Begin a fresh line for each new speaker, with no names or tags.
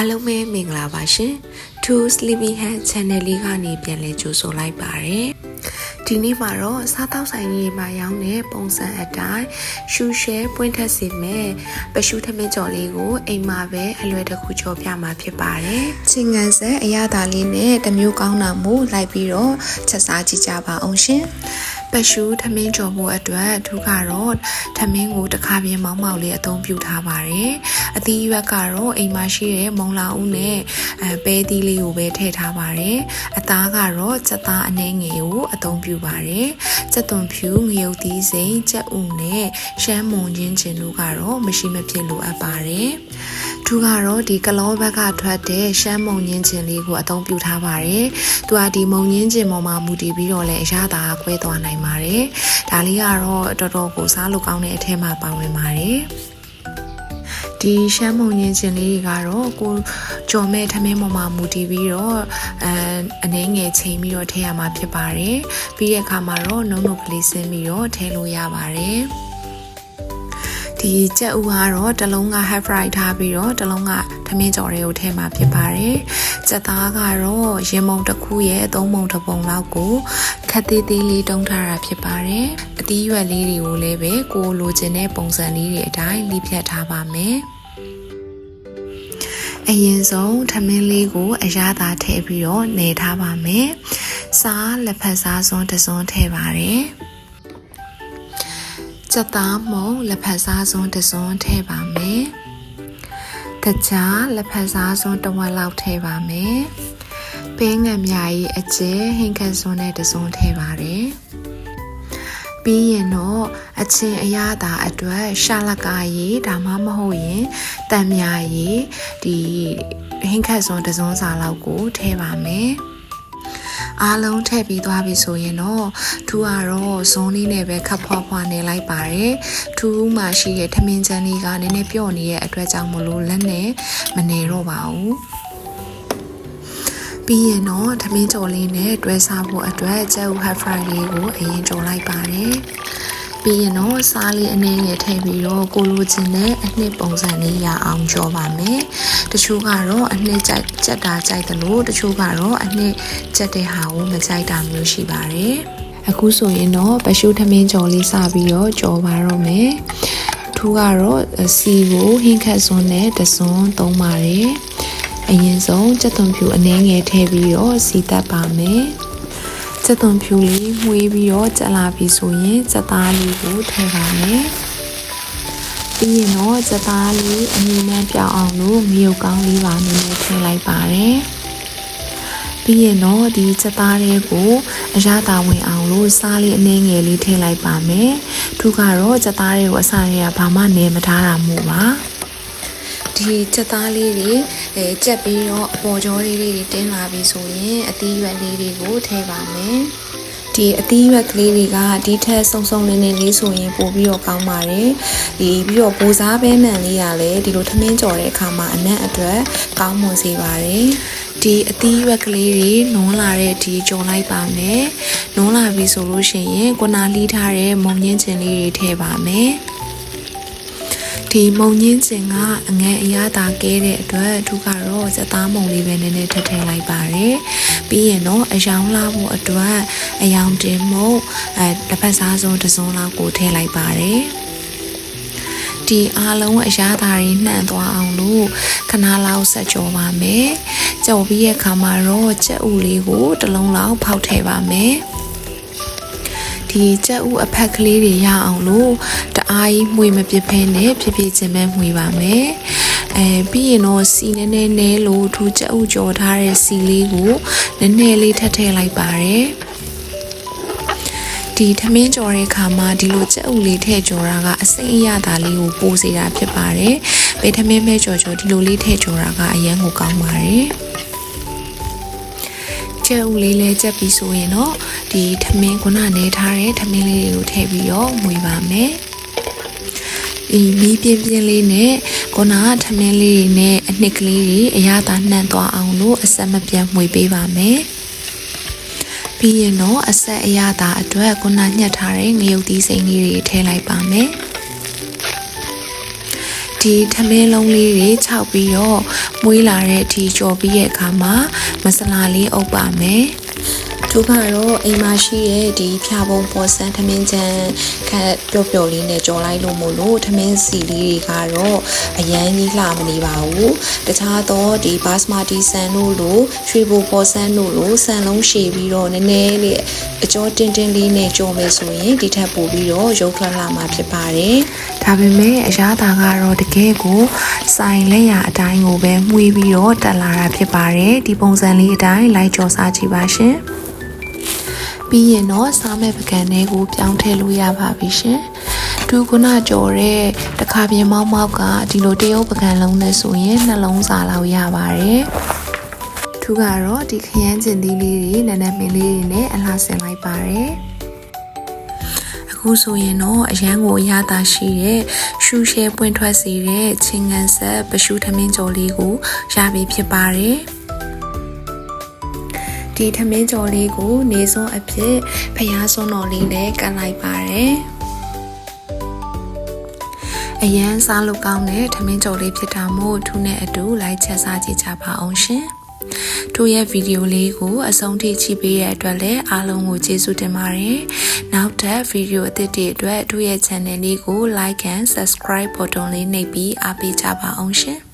အားလုံးပဲမင်္ဂလာပါရှင် To Sleepy Head Channel လေးကနေပြန်လည်ကြိုဆိုလိုက်ပါရယ်ဒီနေ့မှာတော့စားတောက်ဆိုင်ကြီးမှာရောင်းတဲ့ပုံစံအတိုင်းရှူရှဲပွင့်ထက်စီမဲ့ပရှုထမင်းကြော်လေးကိုအိမ်မှာပဲအလွယ်တကူကြော်ပြမှာဖြစ်ပါတယ်ချင်းငံဆက်အရသာလေးနဲ့တစ်မျိုးကောင်းတာမို့လိုက်ပြီးတော့ချက်စားကြည့်ကြပါအောင်ရှင် ပရှုထမင်းကြော်ဖို့အတွက်သူကတော့ထမင်းကိုတစ်ခါပြင်းမောင်းမောက်လေးအသုံးပြုထားပါတယ်အသီးရွက်ကတော့အိမ်မှာရှိတဲ့မုံလာဦးနဲ့အဲပဲသီးလေးကိုပဲထည့်ထားပါတယ်အသားကတော့စက်သားအနှဲငယ်ကိုအသုံးပြုပါတယ်စက်သွန်ဖြူငရုတ်သီးစိမ်ကြက်ဥနဲ့ရှမ်းမွန်ချင်းချင်းတို့ကတော့မရှိမဖြစ်လိုအပ်ပါတယ် သူကတော့ဒီကလောဘက်ကထွက်တဲ့ရှမ်းမုံညင်းချင်းလေးကိုအသုံးပြုထားပါတယ်။သူကဒီမုံညင်းချင်းပေါ်မှာမူတည်ပြီးတော့လည်းအရသာကွဲသွားနိုင်ပါတယ်။ဒါလေးကတော့တော်တော်ကိုစားလို့ကောင်းတဲ့အထက်မှာပါဝင်ပါတယ်။ဒီရှမ်းမုံညင်းချင်းလေးတွေကတော့ကိုကြော်မဲ့ထမင်းပေါ်မှာမူတည်ပြီးတော့အဲအနှဲငယ်ချိန်ပြီးတော့ထည့်ရမှာဖြစ်ပါတယ်။ပြီးတဲ့အခါမှာတော့နုံနုံကလေးဆင်းပြီးတော့ထည့်လို့ရပါတယ်။ ဒီကြက်ဥကတော့တစ်လုံးက half fry ထားပြီးတော့တစ်လုံးကထမင်းကြော်တွေကိုထည့်မှာဖြစ်ပါတယ်။ကြက်သားကတော့ရင်မုံတစ်ခုရဲ့သုံးမုံတစ်ပုံလောက်ကိုခက်သေးသေးလေးတုံးထားတာဖြစ်ပါတယ်။အသီးရွက်လေးတွေကိုလည်းပဲကိုလိုချင်တဲ့ပုံစံလေးတွေအတိုင်းလိဖြတ်ထားပါမယ်။အရင်ဆုံးထမင်းလေးကိုအရသာထည့်ပြီးတော့နေထားပါမယ်။စားလက်ဖက်စားစွန်းတစ်စွန်းထည့်ပါတယ်။ စက်သားမုံလက်ဖက်စားစွန်းတစ်စွန်းထည့်ပါမယ်။တကြားလက်ဖက်စားစွန်းတစ်ဝက်လောက်ထည့်ပါမယ်။ပင်းငံမြာကြီးအကျဲဟင်ခတ်စွန်းနဲ့တစ်စွန်းထည့်ပါတယ်။ပြီးရင်တော့အချင်းအရသာအတွက်ရှာလကာရီဒါမှမဟုတ်ရင်တံမြာရီဒီဟင်ခတ်စွန်းတစ်စွန်းစာလောက်ကိုထည့်ပါမယ်။ အားလုံးထည့်ပြီးသွားပြီဆိုရင်တော့ထူကတော့ဇွန်လေးနဲ့ပဲခပ်ဖွားဖွားနေလိုက်ပါတယ်ထူးမှရှိတဲ့ထမင်းချမ်းလေးကနည်းနည်းပြော့နေတဲ့အတွက်ကြောင့်မလို့လက်နဲ့မနေတော့ပါဘူးပြီးရင်တော့ထမင်းကြော်လေးနဲ့တွဲစားဖို့အတွက်ကျက်ဥဟက်ဖရိုင်လေးကိုအရင်ကြော်လိုက်ပါတယ် ပြီးရင်တော့စားလေးအနည်းငယ်ထည့်ပြီးတော့ကိုလိုချင်တဲ့အနှစ်ပုံစံလေးရအောင်ကြောပါမယ်။တချို့ကတော့အနှစ်ကြိုက်ကြက်တာကြိုက်တယ်လို့တချို့ကတော့အနှစ်ကြက်တဲ့ဟာကိုမကြိုက်တာမျိုးရှိပါတယ်။အခုဆိုရင်တော့ပရှုထမင်းကြော်လေးစပြီးတော့ကြော်ပါတော့မယ်။ထူးကတော့စီကိုဟင်းခတ်စွန်းနဲ့တစွန်းသုံးပါတယ်။အရင်ဆုံးကြက်သွန်ဖြူအနှဲငယ်ထည့်ပြီးတော့စီတက်ပါမယ်။ စက်သွန်ဖြူလေးမှုေးပြီးတော့ကြက်လာပြီဆိုရင်စက်သားလေးကိုထည့်ပါမယ်။ပြီးရင်တော့စက်သားလေးအမြင်နဲ့ပြောင်းအောင်လို့မြုပ်ကောင်းလေးပါနည်းနည်းထည့်လိုက်ပါတယ်။ပြီးရင်တော့ဒီစက်သားလေးကိုအရသာဝင်အောင်လို့စားလေးအနှဲငယ်လေးထည့်လိုက်ပါမယ်။သူကတော့စက်သားလေးကိုအစားရဘာမှနေမထားတာမို့ပါ။ ဒီချက်သားလေးတွေအဲကြက်ပြီးတော့အပေါ်ကျော်လေးတွေတင်းလာပြီဆိုရင်အသီးရွက်လေးတွေကိုထည့်ပါမယ်ဒီအသီးရွက်ကလေးတွေကဒီထက်စုံစုံလင်းလင်းလေးဆိုရင်ပို့ပြီးတော့ကောင်းပါတယ်ဒီပြီးတော့ပိုစားပဲမှန်လေးရလဲဒီလိုထမင်းကြော်တဲ့အခါမှာအနက်အတွက်ကောင်းမွန်စေပါတယ်ဒီအသီးရွက်ကလေးတွေနွန်းလာတဲ့ဒီကြုံလိုက်ပါမယ်နွန်းလာပြီဆိုလို့ရှိရင်ကိုနာလှီးထားတဲ့မုံညင်းချင်လေးတွေထည့်ပါမယ် ဒီမုံညင်းစင်ကအငယ်အရသာကဲတဲ့အတွက်သူကတော့စသားမုံလေးပဲနည်းနည်းထည့်ထည့်လိုက်ပါတယ်ပြီးရင်တော့အယောင်လာဖို့အတွက်အယောင်တင်မုံအဲတစ်ဖက်စားစုံတစ်စုံလောက်ကိုထည့်လိုက်ပါတယ်ဒီအားလုံးအရာသာတွေနှံ့သွားအောင်လို့ခဏလောက်ဆက်ကြောပါမယ်။ကြော်ပြီးရဲ့ခါမှာတော့ကြက်ဥလေးကိုတစ်လုံးလောက်ဖောက်ထည့်ပါမယ်။ ဒီကြက်ဥအဖက်ကလေးတွေရအောင်လို့တအားကြီးမှွေမပစ်ဖဲနဲ့ဖြည်းဖြည်းချင်းပဲမှွေပါမယ်အဲပြီးရင်တော့စီနည်းနည်းနဲလို့ထူကြက်ဥကြော်ထားတဲ့စီလေးကိုနည်းနည်းလေးထပ်ထည့်လိုက်ပါတယ်ဒီထမင်းကြော်တဲ့ခါမှာဒီလိုကြက်ဥလေးထည့်ကြော်တာကအစိမ်းအရသာလေးကိုပိုးစေတာဖြစ်ပါတယ်။ပေထမင်းမဲကြော်ကြော်ဒီလိုလေးထည့်ကြော်တာကအရန်ကိုကောင်းပါတယ်။ ကြက်ဥလေးလဲကြက်ပြီးဆိုရင်တော့ဒီထမင်းခုနနေထားတဲ့ထမင်းလေးတွေကိုထည့်ပြီးတော့မွေပါမယ်ဒီမီးပြင်းပြင်းလေးနဲ့ခုနကထမင်းလေးတွေနဲ့အနှစ်ကလေးတွေအရသာနှံ့သွားအောင်လို့အဆက်မပြတ်မွေပေးပါမယ်ပြီးရင်တော့အဆက်အရသာအတွက်ခုနညှက်ထားတဲ့ငရုတ်သီးစိမ်းလေးတွေထည့်လိုက်ပါမယ်ဒီထမင်းလုံးလေးတွေခြောက်ပြီးတော့မွေးလာတဲ့အထိကြော်ပြီးရဲ့အခါမှာ မဆလာလေးအုပ်ပါမယ် သူကတော့အိမ်မှာရှိတဲ့ဒီဖြာပုံပေါ်ဆန်းထမင်းချမ်းခက်ပျော့ပျော့လေးနဲ့ကြော်လိုက်လို့မို့လို့ထမင်းစီလေးတွေကတော့အရန်ကြီးလှမနေပါဘူးတခြားသောဒီဘတ်စမာတီဆန်တို့လိုရွှေဘိုပေါ်ဆန်းတို့လိုဆန်လုံးရှည်ပြီးတော့နည်းနည်းလေးအကျော်တင်းတင်းလေးနဲ့ကြော်မယ်ဆိုရင်ဒီထက်ပိုပြီးတော့ရုပ်ထွက်လာမှာဖြစ်ပါတယ်ဒါပေမဲ့အရာသာကတော့တကယ်ကိုစိုင်လက်ရအတိုင်းကိုပဲမှုေးပြီးတော့တက်လာတာဖြစ်ပါတယ်ဒီပုံစံလေးအတိုင်းလိုက်ကြော်စားကြည့်ပါရှင် ပြီးရင်တော့စားမဲ့ပကံလေးကိုပြောင်းထည့်လို့ရပါပြီရှင်။ဒူခုနကြော်တဲ့တခါပြင်မောက်မောက်ကဒီလိုတရုတ်ပကံလုံးနဲ့ဆိုရင်နှလုံးစာလောက်ရပါတယ်။သူကတော့ဒီခရမ်းကျင်သီးလေးတွေနန်းနန်းမင်းလေးတွေနဲ့အလှဆင်လိုက်ပါတယ်။အခုဆိုရင်တော့အရန်ကိုအရသာရှိတဲ့ရှူရှဲပွင့်ထွက်စေတဲ့ချင်းငန်ဆက်ပရှုထမင်းကြော်လေးကိုရပြီဖြစ်ပါတယ်။ ဒီထမင်းကြော်လေးကိုနေစွန်းအဖြစ်ဖျားစွန်းတော်လေးနဲ့ကန်လိုက်ပါတယ်အရန်စားလို့ကောင်းတဲ့ထမင်းကြော်လေးဖြစ်တာမို့သူနဲ့အတူလိုက်ချက်စားကြည့်ကြပါအောင်ရှင်တို့ရဲ့ဗီဒီယိုလေးကိုအဆုံးထိကြည့်ပေးတဲ့အတွက်လည်းအားလုံးကိုကျေးဇူးတင်ပါတယ်။နောက်ထပ်ဗီဒီယိုအသစ်တွေအတွက်တို့ရဲ့ channel လေးကို like and subscribe button လေးနှိပ်ပြီးအားပေးကြပါအောင်ရှင်။